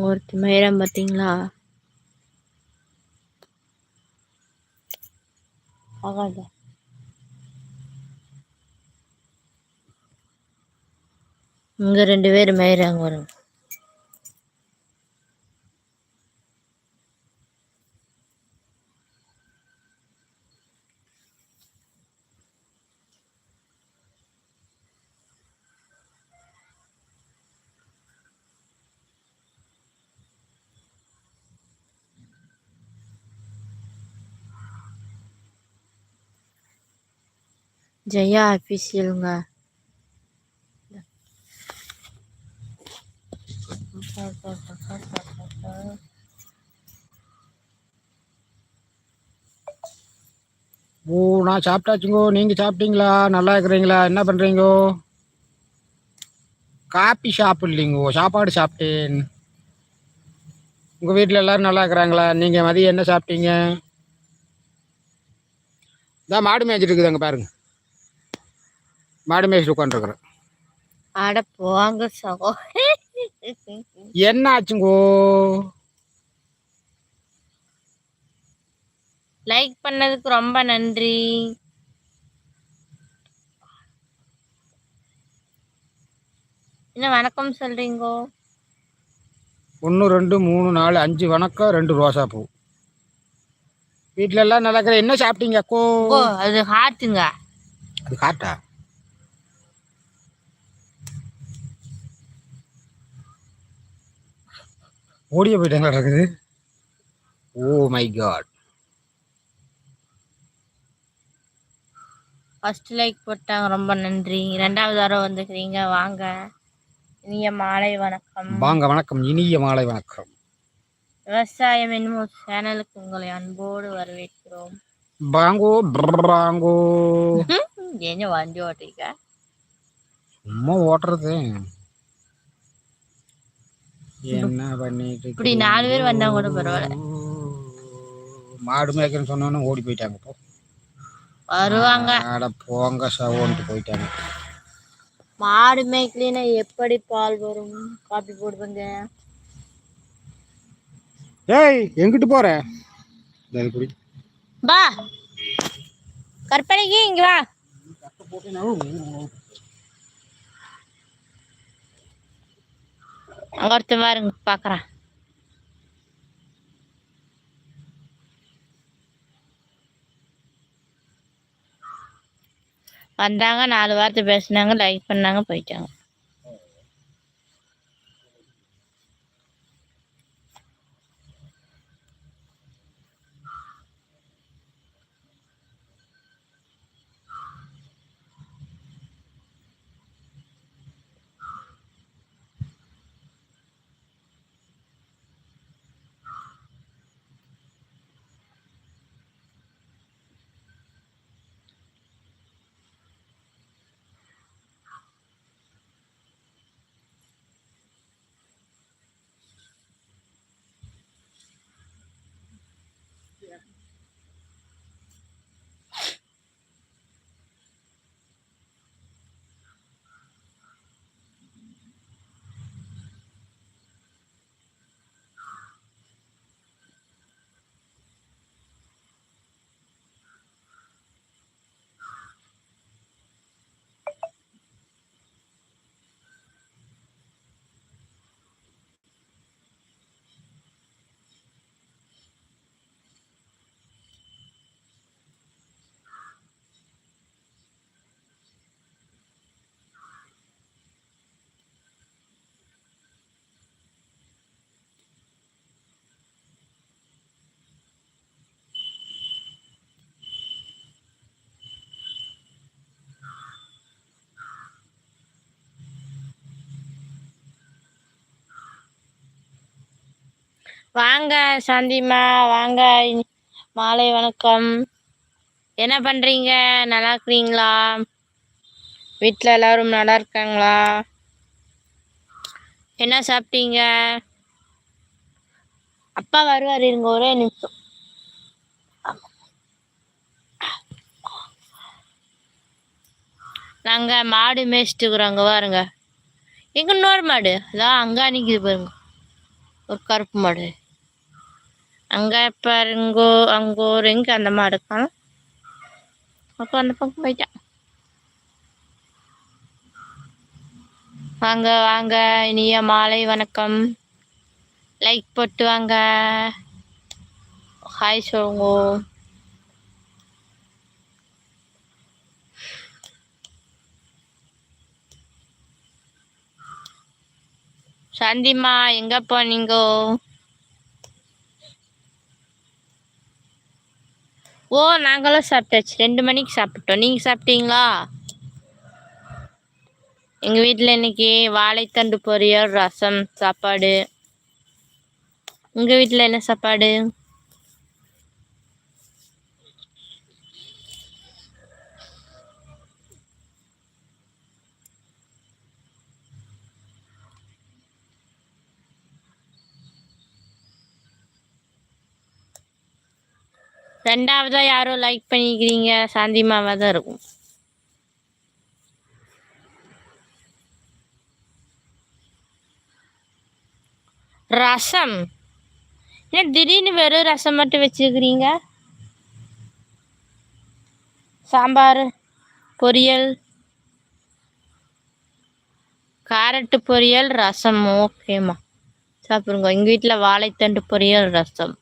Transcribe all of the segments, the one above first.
ஒருத்தி மயிரம் பார்த்தீங்களா? ஆகாத. இங்க ரெண்டு பேர் மயிராங்க வரும் ஜெயா அஃபிஷியலுங்க ஓ நான் சாப்பிட்டாச்சுங்கோ. நீங்க சாப்பிட்டீங்களா? நல்லா இருக்கிறீங்களா? என்ன பண்றீங்கோ? காப்பி இல்லைங்கோ. சாப்பாடு சாப்பிட்டேன். உங்க வீட்டில் எல்லாரும் நல்லா இருக்கிறாங்களா? நீங்க மதியம் என்ன சாப்பிட்டீங்க? இதான் மாடு மேய்ச்சிட்டு இருக்குதுங்க பாருங்க. மாடு மேய்ச்சிட்டு உட்காந்துருக்குறேன். அட போங்க சகோ. என்ன ஆச்சுங்கோ லைக் பண்ணதுக்கு ரொம்ப நன்றி. என்ன வணக்கம் சொல்றீங்கோ? ஒன்று ரெண்டு மூணு நாலு அஞ்சு வணக்கம் ரெண்டு ரோசா பூ. வீட்டில் எல்லாம் நல்லா இருக்கிற என்ன சாப்பிட்டீங்க அக்கோ? அது ஹார்ட்டுங்க அது காட்டா ஓடிய போயிட்டாங்களா இருக்குது? Oh my God. First like போட்டாங்க ரொம்ப நன்றி. ரெண்டாவது வாரம் வந்துக்கிறீங்க வாங்க. இனிய மாலை வணக்கம். வாங்க வணக்கம். இனிய மாலை வணக்கம். விவசாயம் என்னும் சேனலுக்கு உங்களை அன்போடு வரவேற்கிறோம். பாங்கோ பிராங்கோ ஏங்க வண்டி ஓட்டுறீங்க சும்மா ஓட்டுறது. என்ன பண்ணிட்டு இப்படி நாலு பேர் வந்தா கூட பரவாயில்ல. மாடு மேய்க்கன்னு சொன்னோன்னு ஓடி போயிட்டாங்க இப்போ. வருவாங்க. அட போங்க சவோன்ட்டு போயிட்டாங்க. மாடு மேய்க்கலினா எப்படி பால் வரும்? காப்பி போடுவாங்க ஏய் எங்கிட்டு போற? இது குடி. வா. கற்பனைக்கு இங்க வா. அங்க ஒருத்தன் பாருங்க பாக்குறேன். வந்தாங்க நாலு வார்த்தை பேசினாங்க லைக் பண்ணாங்க போயிட்டாங்க. வாங்க சாந்திமா வாங்க மாலை வணக்கம். என்ன பண்றீங்க? நல்லா இருக்கிறீங்களா? வீட்டில் எல்லாரும் நல்லா இருக்காங்களா? என்ன சாப்பிட்டீங்க? அப்பா வருவார் இருங்க ஒரே நிமிஷம். நாங்க மாடு மேய்ச்சிட்டு இருக்கிறோங்க பாருங்க எங்க இன்னொரு மாடு? அதான் அங்க நிற்கிது பாருங்க. ஒரு கருப்பு மாடு. அங்கே பாருங்கோ அங்கோ ஒரு எங்கே அந்த மாடு இருக்கான். அப்போ அந்த பக்கம் போயிட்டான். வாங்க வாங்க இனிய மாலை வணக்கம். லைக் போட்டு வாங்க. ஹாய் சொல்லுங்க சாந்திமா எங்க போனீங்கோ ஓ நாங்களும் சாப்பிட்டாச்சு. ரெண்டு மணிக்கு சாப்பிட்டோம். நீங்க சாப்பிட்டீங்களா? எங்க வீட்டில் இன்னைக்கு வாழைத்தண்டு பொரியல் ரசம் சாப்பாடு. உங்க வீட்டில் என்ன சாப்பாடு? ரெண்டாவதா யாரோ லைக் பண்ணிக்கிறீங்க. சாந்திமாவா தான் இருக்கும். ரசம். ஏன் திடீர்னு வெறும் ரசம் மட்டும் வச்சுருக்கிறீங்க? சாம்பார் பொரியல் கேரட்டு பொரியல் ரசம். ஓகேம்மா சாப்பிடுங்க. எங்கள் வீட்டில் வாழைத்தண்டு பொரியல் ரசம்.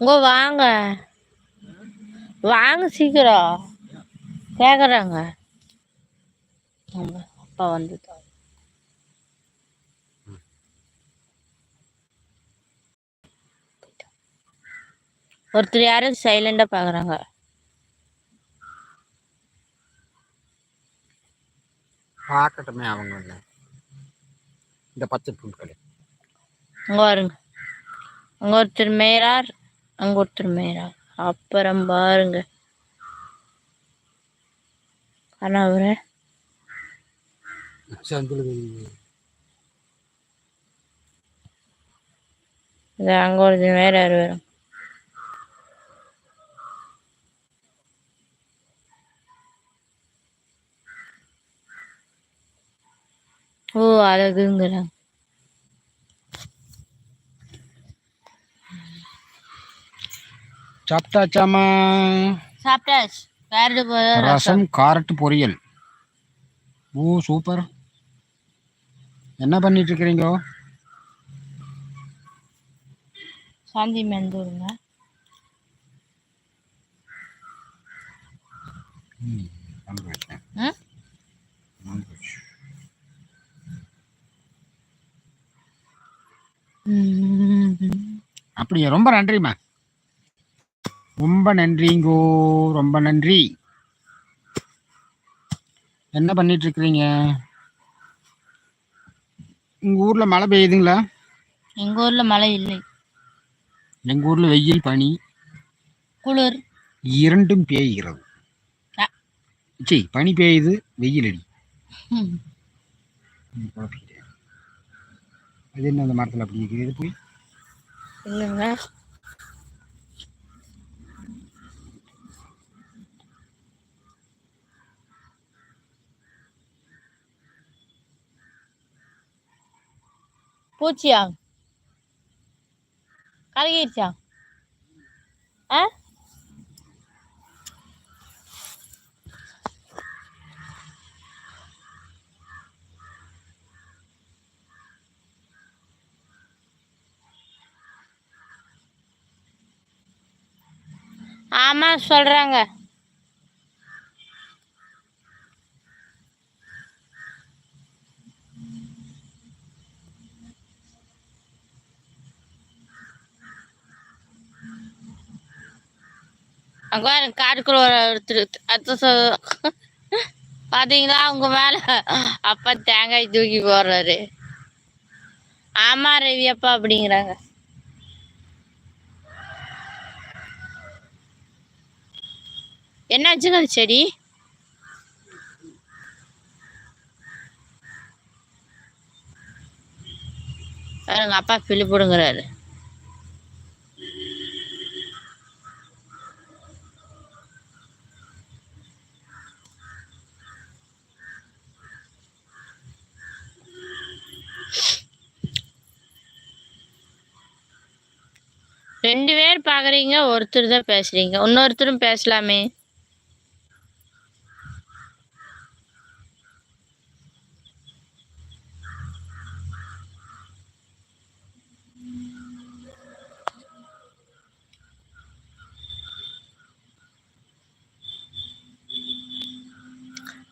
உங்க வாங்க. வாங்க சீக்கிரம். கேக்குறாங்க. ஆமா, அப்பா வந்து ஒருத்தர் யாரும் சைலண்டா பாக்குறாங்க. பார்க்கட்டுமே அவங்க இந்த பச்சை புல்கள் அங்க பாருங்க. அங்க ஒருத்தர் மேரார் அங்க ஒருத்தர் மேரார் அப்புறம் பாருங்க. கணவரை இது அங்க வேற யார் வரும் ஓ அழகுங்கிறாங்க. சாப்பிட்டாச்சாமா சாப்பிட்டாச்சு. ரசம் காரட்டு பொரியல். Oh super. என்ன பண்ணிட்டு இருக்கிறீங்க சாந்தி மெந்தூருங்க. அப்படியா ரொம்ப நன்றிம்மா. ரொம்ப நன்றிங்கோ ரொம்ப நன்றி. என்ன பண்ணிட்டு இருக்கிறீங்க உங்க ஊர்ல மழை பெய்யுதுங்களா? எங்க ஊர்ல மழை இல்லை. எங்க ஊர்ல வெயில் பனி. குளிர். இரண்டும் பெய்கிறது. அ. சி பனி பெய்யுது வெயில் அடி. அது என்ன அந்த மரத்தில் அப்படி இருக்குது? போய். இல்லைங்க பூச்சியா கலகிருச்சா ஆ? ஆமா சொல்றாங்க. அங்கே காட்டுக்குள்ள ஒருத்தர் அத்த பார்த்தீங்களா அவங்க மேல அப்பா தேங்காய் தூக்கி போடுறாரு. ஆமா ரவி அப்பா அப்படிங்கிறாங்க. என்னாச்சுங்க செடி? பாருங்க அப்பா பிள்ளை ரெண்டு பேர் பார்க்குறீங்க ஒருத்தர் தான் பேசுறீங்க. இன்னொருத்தரும் பேசலாமே.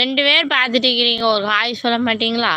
ரெண்டு பேர் பார்த்துட்டு இருக்கிறீங்க. ஒரு ஹாய் சொல்ல மாட்டீங்களா?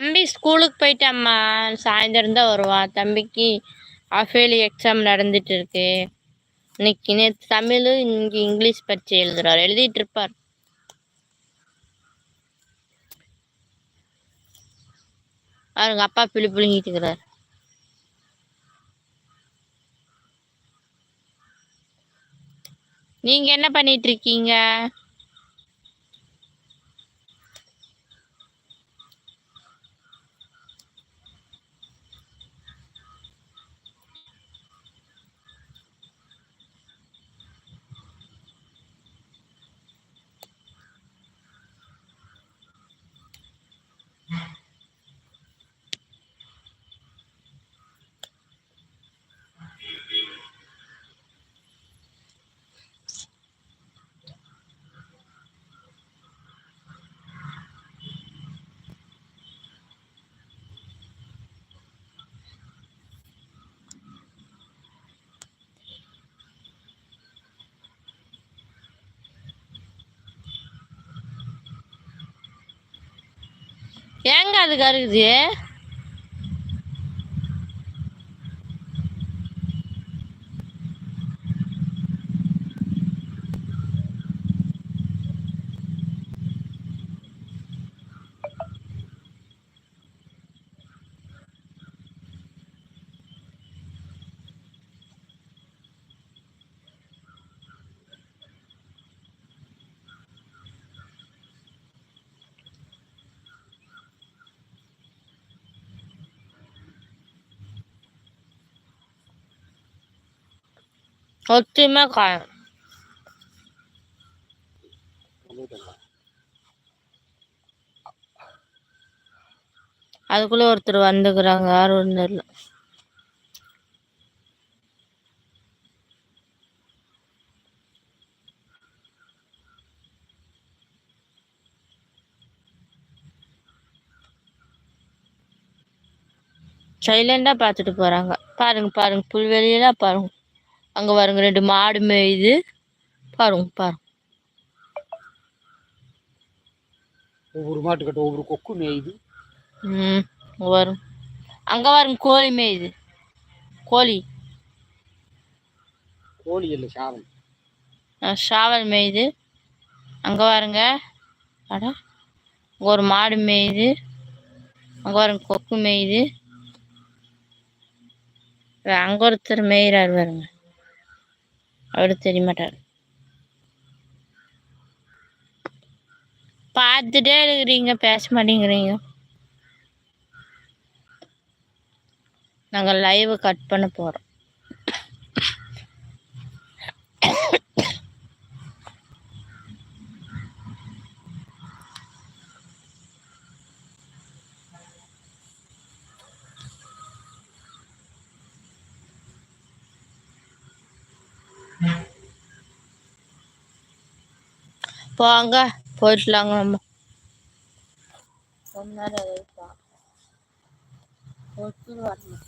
தம்பி ஸ்கூலுக்கு போயிட்டாம்மா. சாயந்தரம் தான் வருவான் தம்பிக்கு ஆஃபேலி எக்ஸாம் நடந்துட்டு இருக்கு இன்னைக்கு நேற்று தமிழ் இன்னைக்கு இங்கிலீஷ் பரீட்சை எழுதுறாரு. எழுதிட்டு இருப்பார். அவருங்க அப்பா பிள்ளி பிள்ளைங்கிட்டு இருக்கிறார். நீங்க என்ன பண்ணிட்டு இருக்கீங்க? ஏங்க அது கருகுது ஒத்துமே காயம் அதுக்குள்ள ஒருத்தர் வந்துக்கிறாங்க யாரும் ஒன்றும் இல்லை. சைலண்டா பார்த்துட்டு போறாங்க. பாருங்க பாருங்க புல்வெளியெல்லாம் பாருங்க. அங்க பாருங்க ரெண்டு மாடு மேயுது. பாருங்க பாருங்க. ஒவ்வொரு மாட்டுக்கிட்ட ஒவ்வொரு கொக்கு மேயுது. ம் வரும் அங்க பாருங்க கோழி மேயுது. கோழி. கோழி இல்லை சாவல். ஷாவல் மேயுது. அங்க பாருங்க. அட. அங்க ஒரு மாடு மேயுது. அங்க பாருங்க கொக்கு மேயுது. அங்க ஒருத்தர் மேயிறாரு பாருங்க. அவரு தெரிய மாட்டாரு பார்த்துட்டே இருக்கிறீங்க பேச மாட்டேங்கிறீங்க. நாங்க லைவ் கட் பண்ண போறோம். போங்க போயிடலாங்க நம்ம. ரொம்ப நேரம் எதிர்ப்பா ஒருத்தர் வரணும்